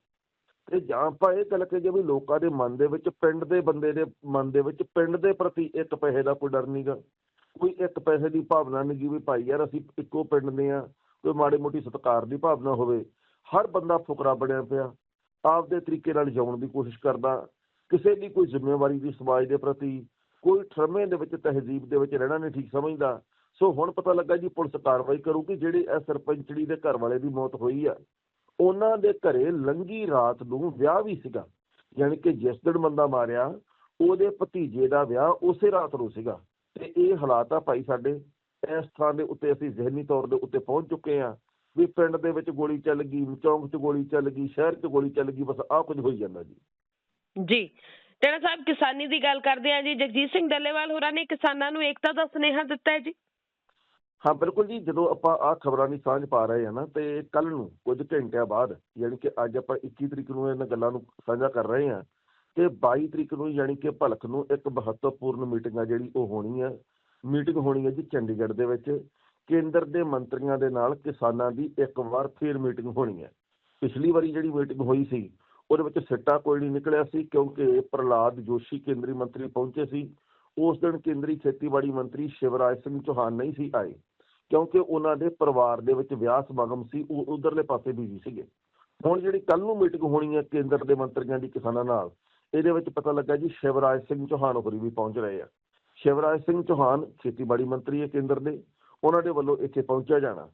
ਤੇ ਜਾਂ ਆਪਾਂ ਇਹ ਗੱਲ ਕਹੀਏ ਵੀ ਲੋਕਾਂ ਦੇ ਮਨ ਦੇ ਵਿੱਚ, ਪਿੰਡ ਦੇ ਬੰਦੇ ਦੇ ਮਨ ਦੇ ਵਿੱਚ, ਪਿੰਡ ਦੇ ਪ੍ਰਤੀ ਇੱਕ ਪੈਸੇ ਦਾ ਕੋਈ ਡਰ ਨਹੀਂਗਾ ਕੋਈ ਇੱਕ ਪੈਸੇ ਦੀ ਭਾਵਨਾ ਨਹੀਂ ਗੀ ਵੀ ਭਾਈ ਯਾਰ ਅਸੀਂ ਇੱਕੋ ਪਿੰਡ ਦੇ ਆ, ਕੋਈ ਮਾੜੀ ਮੋਟੀ ਸਤਿਕਾਰ ਦੀ ਭਾਵਨਾ ਹੋਵੇ। ਹਰ ਬੰਦਾ ਫੁਕਰਾ ਬਣਿਆ ਪਿਆ। ਆਪਦੇ ਤਰੀਕੇ ਨਾਲ ਜਿਉਣ ਦੀ ਕੋਸ਼ਿਸ਼ ਕਰਦਾ। ਕਿਸੇ ਦੀ ਕੋਈ ਜ਼ਿੰਮੇਵਾਰੀ ਦੀ ਸਮਾਜ ਦੇ ਪ੍ਰਤੀ ਕੋਈ ਠਰਮੇ ਦੇ ਵਿੱਚ, ਤਹਿਜ਼ੀਬ ਦੇ ਵਿੱਚ ਰਹਿਣਾ ਨਹੀਂ ਠੀਕ ਸਮਝਦਾ। ਸੋ ਹੁਣ ਪਤਾ ਲੱਗਾ ਜੀ ਪੁਲਿਸ ਕਾਰਵਾਈ ਕਰੂਗੀ, ਜਿਹੜੇ ਇਹ ਸਰਪੰਚੜੀ ਦੇ ਘਰ ਵਾਲੇ ਦੀ ਮੌਤ ਹੋਈ ਆ। ਉਹਨਾਂ ਦੇ ਘਰੇ ਲੰਗੀ ਰਾਤ ਨੂੰ ਵਿਆਹ ਵੀ ਸੀਗਾ, ਯਾਨੀ ਕਿ ਜਿਸ ਦਿਨ ਬੰਦਾ ਮਾਰਿਆ, ਉਹਦੇ ਭਤੀਜੇ ਦਾ ਵਿਆਹ ਉਸੇ ਰਾਤ ਨੂੰ ਸੀਗਾ। ਤੇ ਇਹ ਹਾਲਾਤ ਆ ਭਾਈ ਸਾਡੇ, ਇਸ ਥਾਂ ਦੇ ਉੱਤੇ ਅਸੀਂ ਜ਼ਿਹਨੀ ਤੌਰ ਦੇ ਉੱਤੇ ਪਹੁੰਚ ਚੁੱਕੇ ਆ ਵੀ ਪਿੰਡ ਦੇ ਵਿੱਚ ਗੋਲੀ ਚੱਲ ਗਈ, ਚੌਂਕ 'ਚ ਗੋਲੀ ਚੱਲ ਗਈ, ਸ਼ਹਿਰ 'ਚ ਗੋਲੀ ਚੱਲ ਗਈ, ਬਸ ਆਹ ਕੁਝ ਹੋਈ ਜਾਂਦਾ ਜੀ। ਜੀ। ਟਾਣਾ ਸਾਹਿਬ, ਕਿਸਾਨੀ ਦੀ ਗੱਲ ਕਰਦੇ ਆ ਜੀ। ਜਗਜੀਤ ਸਿੰਘ ਡੱਲੇਵਾਲ ਹੋਰਾਂ ਨੇ ਕਿਸਾਨਾਂ ਨੂੰ ਏਕਤਾ ਦਾ ਸੁਨੇਹਾ ਦਿੱਤਾ ਹੈ ਜੀ। ਹਾਂ, ਬਿਲਕੁਲ ਜੀ, ਜਦੋਂ ਆਪਾਂ ਆਹ ਖਬਰਾਂ ਦੀ ਸਾਂਝ ਪਾ ਰਹੇ ਆ ਨਾ, ਤੇ ਕੱਲ ਨੂੰ ਕੁਝ ਘੰਟਿਆਂ ਬਾਅਦ ਯਾਨੀ ਕਿ ਅੱਜ ਆਪਾਂ 21 ਤਰੀਕ ਨੂੰ ਇਹਨਾਂ ਗੱਲਾਂ ਨੂੰ ਸਾਂਝਾ ਕਰ ਰਹੇ ਆ ਤੇ 22 ਤਰੀਕ ਨੂੰ ਯਾਨੀ ਕਿ ਭਲਕ ਨੂੰ ਇੱਕ ਮਹੱਤਵਪੂਰਨ ਮੀਟਿੰਗ ਆ ਜਿਹੜੀ ਉਹ ਹੋਣੀ ਆ ਮੀਟਿੰਗ ਹੋਣੀ ਹੈ ਜੀ ਚੰਡੀਗੜ੍ਹ ਦੇ ਵਿੱਚ, ਕੇਂਦਰ ਦੇ ਮੰਤਰੀਆਂ ਦੇ ਨਾਲ ਕਿਸਾਨਾਂ ਦੀ ਇੱਕ ਵਾਰ ਫੇਰ ਮੀਟਿੰਗ ਹੋਣੀ ਹੈ। ਪਿਛਲੀ ਵਾਰੀ ਜਿਹੜੀ ਮੀਟਿੰਗ ਹੋਈ ਸੀ, ਉਹਦੇ ਵਿੱਚ ਸਿੱਟਾ ਕੋਈ ਨਹੀਂ ਨਿਕਲਿਆ ਸੀ, ਕਿਉਂਕਿ ਪ੍ਰਲਾਦ ਜੋਸ਼ੀ ਕੇਂਦਰੀ ਮੰਤਰੀ ਪਹੁੰਚੇ ਸੀ, ਉਸ ਦਿਨ ਕੇਂਦਰੀ ਖੇਤੀਬਾੜੀ ਮੰਤਰੀ ਸ਼ਿਵਰਾਜ ਸਿੰਘ ਚੌਹਾਨ ਨਹੀਂ ਸੀ ਆਏ। ਕਿਉਂਕਿ ਉਹਨਾਂ ਦੇ ਪਰਿਵਾਰ ਦੇ ਵਿੱਚ ਵਿਆਹ ਸਮਾਗਮ ਸੀ, ਉਹ ਉਧਰਲੇ ਪਾਸੇ ਬਿਜ਼ੀ ਸੀਗੇ। ਹੁਣ ਜਿਹੜੀ ਕੱਲ ਨੂੰ ਮੀਟਿੰਗ ਹੋਣੀ ਹੈ ਕੇਂਦਰ ਦੇ ਮੰਤਰੀਆਂ ਦੀ ਕਿਸਾਨਾਂ ਨਾਲ, ਇਹਦੇ ਵਿੱਚ ਪਤਾ ਲੱਗਾ ਜੀ ਸ਼ਿਵਰਾਜ ਸਿੰਘ ਚੌਹਾਨ ਹੋਰੀ ਵੀ ਪਹੁੰਚ ਰਹੇ ਆ। ਸ਼ਿਵਰਾਜ ਸਿੰਘ ਚੌਹਾਨ ਖੇਤੀਬਾੜੀ ਮੰਤਰੀ ਹੈ ਕੇਂਦਰ ਦੇ, ਉਹਨਾਂ ਦੇ ਵੱਲੋਂ ਇੱਥੇ ਪਹੁੰਚਿਆ ਜਾਣਾ।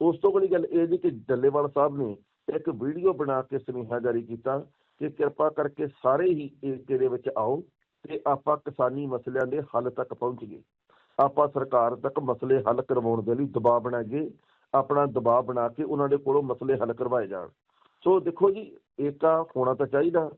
ਉਸ ਤੋਂ ਅਗਲੀ ਗੱਲ ਇਹ ਜੀ ਕਿ ਡੱਲੇਵਾਲ ਸਾਹਿਬ ਨੇ ਇੱਕ ਵੀਡੀਓ ਬਣਾ ਕੇ ਸੁਨੇਹਾ ਜਾਰੀ ਕੀਤਾ ਕਿ ਕਿਰਪਾ ਕਰਕੇ ਸਾਰੇ ਹੀ ਏਕੇ ਦੇ ਵਿੱਚ ਆਓ ਤੇ ਆਪਾਂ ਕਿਸਾਨੀ ਮਸਲਿਆਂ ਦੇ ਹੱਲ ਤੱਕ ਪਹੁੰਚੀਏ ਆਪਾਂ ਸਰਕਾਰ ਤੱਕ ਮਸਲੇ ਹੱਲ ਕਰਵਾਉਣ ਦੇ ਲਈ ਦਬਾਅ ਬਣਾਈਏ ਆਪਣਾ ਦਬਾਅ ਬਣਾ ਕੇ ਉਹਨਾਂ ਦੇ ਕੋਲੋਂ ਮਸਲੇ ਹੱਲ ਕਰਵਾਏ ਜਾਣ। ਸੋ ਦੇਖੋ ਜੀ ਏਕਾ ਹੋਣਾ ਤਾਂ ਚਾਹੀਦਾ।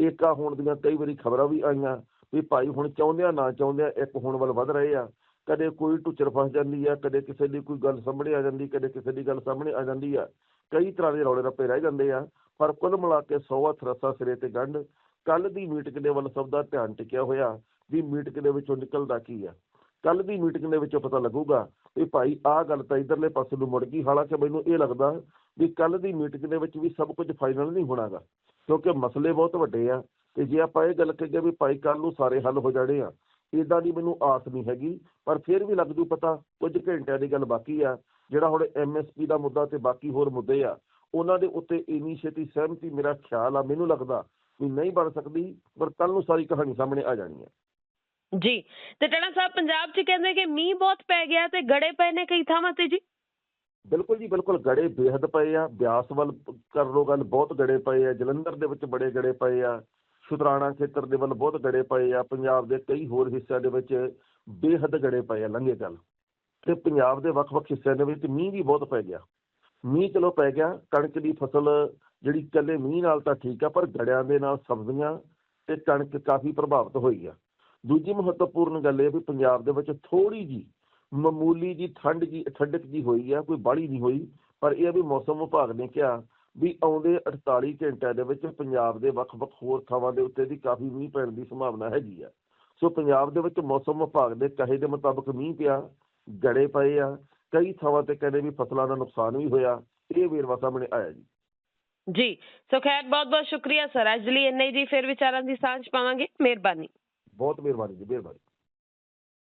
ਏਕਾ ਹੋਣ ਦੀਆਂ ਕਈ ਵਾਰੀ ਖਬਰਾਂ ਵੀ ਆਈਆਂ ਵੀ ਭਾਈ ਹੁਣ ਚਾਹੁੰਦਿਆਂ ਨਾ ਚਾਹੁੰਦਿਆਂ ਇੱਕ ਹੋਣ ਵੱਲ ਵਧ ਰਹੇ ਆ। ਕਦੇ ਕੋਈ ਟੁੱਚਰ ਫਸ ਜਾਂਦੀ ਆ, ਕਦੇ ਕਿਸੇ ਦੀ ਕੋਈ ਗੱਲ ਸਾਹਮਣੇ ਆ ਜਾਂਦੀ, ਕਦੇ ਕਿਸੇ ਦੀ ਗੱਲ ਸਾਹਮਣੇ ਆ ਜਾਂਦੀ ਆ। ਕਈ ਤਰ੍ਹਾਂ ਦੇ ਰੌਲੇ ਰੱਪੇ ਰਹਿ ਜਾਂਦੇ ਆ, ਪਰ ਕੁੱਲ ਮਿਲਾ ਕੇ ਸੌ ਹੱਥ ਰੱਸਾ ਸਿਰੇ ਤੇ ਗੰਢ। ਕੱਲ ਦੀ ਮੀਟਿੰਗ ਦੇ ਵੱਲ ਸਭ ਦਾ ਧਿਆਨ ਟਿਕਿਆ ਹੋਇਆ ਵੀ ਮੀਟਿੰਗ ਦੇ ਵਿੱਚੋਂ ਨਿਕਲਦਾ ਕੀ ਆ। ਕੱਲ ਦੀ ਮੀਟਿੰਗ ਦੇ ਵਿੱਚੋਂ ਪਤਾ ਲੱਗੂਗਾ ਵੀ ਭਾਈ ਆਹ ਗੱਲ ਤਾਂ ਇਧਰਲੇ ਪਾਸੇ ਨੂੰ ਮੁੜ ਗਈ, ਹਾਲਾਂਕਿ ਮੈਨੂੰ ਇਹ ਲੱਗਦਾ ਵੀ ਕੱਲ ਦੀ ਮੀਟਿੰਗ ਦੇ ਵਿੱਚ ਵੀ ਸਭ ਕੁਝ ਫਾਈਨਲ ਨਹੀਂ ਹੋਣਾਗਾ, ਕਿਉਂਕਿ ਮਸਲੇ ਬਹੁਤ ਵੱਡੇ ਆ ਤੇ ਜੇ ਆਪਾਂ ਇਹ ਗੱਲ ਕਹੀਏ ਵੀ ਭਾਈ ਕੱਲ ਨੂੰ ਸਾਰੇ ਹੱਲ ਹੋ ਜਾਣੇ ਆ ਇਦਾਂ ਦੀ ਮੈਨੂੰ ਆਸ ਨਹੀਂ ਹੈਗੀ, ਪਰ ਫਿਰ ਵੀ ਲੱਗ ਜੂ ਪਤਾ, ਕੁਝ ਘੰਟਿਆਂ ਦੀ ਗੱਲ ਬਾਕੀ ਆ, ਜਿਹੜਾ ਹੁਣ ਐਮਐਸਪੀ ਦਾ ਮੁੱਦਾ ਤੇ ਬਾਕੀ ਹੋਰ ਮੁੱਦੇ ਆ, ਉਹਨਾਂ ਦੇ ਉੱਤੇ ਇੰਨੀ ਛੇਤੀ ਸਹਿਮਤੀ ਮੇਰਾ ਖਿਆਲ ਆ, ਮੈਨੂੰ ਲੱਗਦਾ ਵੀ ਨਹੀਂ ਬਣ ਸਕਦੀ, ਪਰ ਕੱਲ ਨੂੰ ਸਾਰੀ ਕਹਾਣੀ ਸਾਹਮਣੇ ਆ ਜਾਣੀ ਹੈ ਜੀ। ਤੇ ਟਣਾ ਸਾਹਿਬ, ਪੰਜਾਬ 'ਚ ਕਹਿੰਦੇ ਕਿ ਮੀਂਹ ਬਹੁਤ ਪੈ ਗਿਆ ਤੇ ਗੜੇ ਪਏ ਨੇ ਕਈ ਥਾਵਾਂ ਤੇ ਜੀ? ਬਿਲਕੁਲ ਜੀ, ਬਿਲਕੁਲ ਗੜੇ ਬੇਹੱਦ ਪਏ ਆ। ਬਿਆਸ ਵੱਲ ਕਰ ਲੋ ਗੱਲ ਬਹੁਤ ਗੜੇ ਪਏ ਆ। ਜਲੰਧਰ ਦੇ ਵਿੱਚ ਬੜੇ ਗੜੇ ਪਏ ਆ। ਸ਼ੁਤਰਾਣਾ ਖੇਤਰ ਦੇ ਵੱਲ ਬਹੁਤ ਗੜੇ ਪਏ ਆ। ਪੰਜਾਬ ਦੇ ਕਈ ਹੋਰ ਹਿੱਸਿਆਂ ਦੇ ਵਿੱਚ ਬੇਹੱਦ ਗੜੇ ਪਏ ਆ, ਲੰਘੇ ਗੱਲ। ਤੇ ਪੰਜਾਬ ਦੇ ਵੱਖ-ਵੱਖ ਹਿੱਸਿਆਂ ਦੇ ਵਿੱਚ ਮੀਂਹ ਵੀ ਬਹੁਤ ਪੈ ਗਿਆ। ਮੀਂਹ ਚਲੋ ਪੈ ਗਿਆ। ਕਣਕ ਦੀ ਫਸਲ ਜਿਹੜੀ ਇਕੱਲੇ ਮੀਂਹ ਨਾਲ ਤਾਂ ਠੀਕ ਆ, ਪਰ ਗੜਿਆਂ ਦੇ ਨਾਲ ਸਬਜ਼ੀਆਂ ਤੇ ਕਣਕ ਕਾਫੀ ਪ੍ਰਭਾਵਿਤ ਹੋਈ ਆ। ਦੂਜੀ ਮਹੱਤਵਪੂਰਨ ਗੱਲ ਇਹ ਵੀ ਪੰਜਾਬ ਦੇ ਵਿੱਚ ਥੋੜੀ ਜੀ ਮਾਮੂਲੀ ਜੀ ਠੰਡ ਜੀ ਠੰਡਕ ਜੀ ਹੋਈ ਆ, ਕੋਈ ਬਾਹਲੀ ਨਹੀਂ ਹੋਈ, ਪਰ ਇਹ ਵੀ ਮੌਸਮ ਵਿਭਾਗ ਨੇ ਕਿਹਾ ਵੀ ਆਉਂਦੇ 48 ਘੰਟਿਆਂ ਦੇ ਵਿੱਚ ਪੰਜਾਬ ਦੇ ਵੱਖ-ਵੱਖ ਹੋਰ ਥਾਵਾਂ ਦੇ ਉੱਤੇ ਵੀ ਕਾਫੀ ਮੀਂਹ ਪੈਣ ਦੀ ਸੰਭਾਵਨਾ ਹੈਗੀ ਆ। ਸੋ ਪੰਜਾਬ ਦੇ ਵਿੱਚ ਮੌਸਮ ਵਿਭਾਗ ਦੇ ਕਹੇ ਦੇ ਮੁਤਾਬਕ ਮੀਂਹ ਪਿਆ, ਗੜੇ ਪਏ ਆ, ਕਈ ਥਾਵਾਂ ਤੇ ਕਹਿੰਦੇ ਵੀ ਫਸਲਾਂ ਦਾ ਨੁਕਸਾਨ ਵੀ ਹੋਇਆ, ਇਹ ਵੇਰਵਾ ਸਾਹਮਣੇ ਆਇਆ ਜੀ। ਜੀ, ਸੋ ਖੈਰ ਬਹੁਤ ਬਹੁਤ ਸ਼ੁਕਰੀਆ ਸਰ, ਅੱਜ ਲਈ ਇੰਨੇ ਜੀ, ਫਿਰ ਵਿਚਾਰਾਂ ਦੀ ਸਾਂਝ ਪਾਵਾਂਗੇ, ਮਿਹਰਬਾਨੀ। ਬਹੁਤ ਮਿਹਰਬਾਨੀ ਜੀ ਮਿਹਰਬਾਨੀ।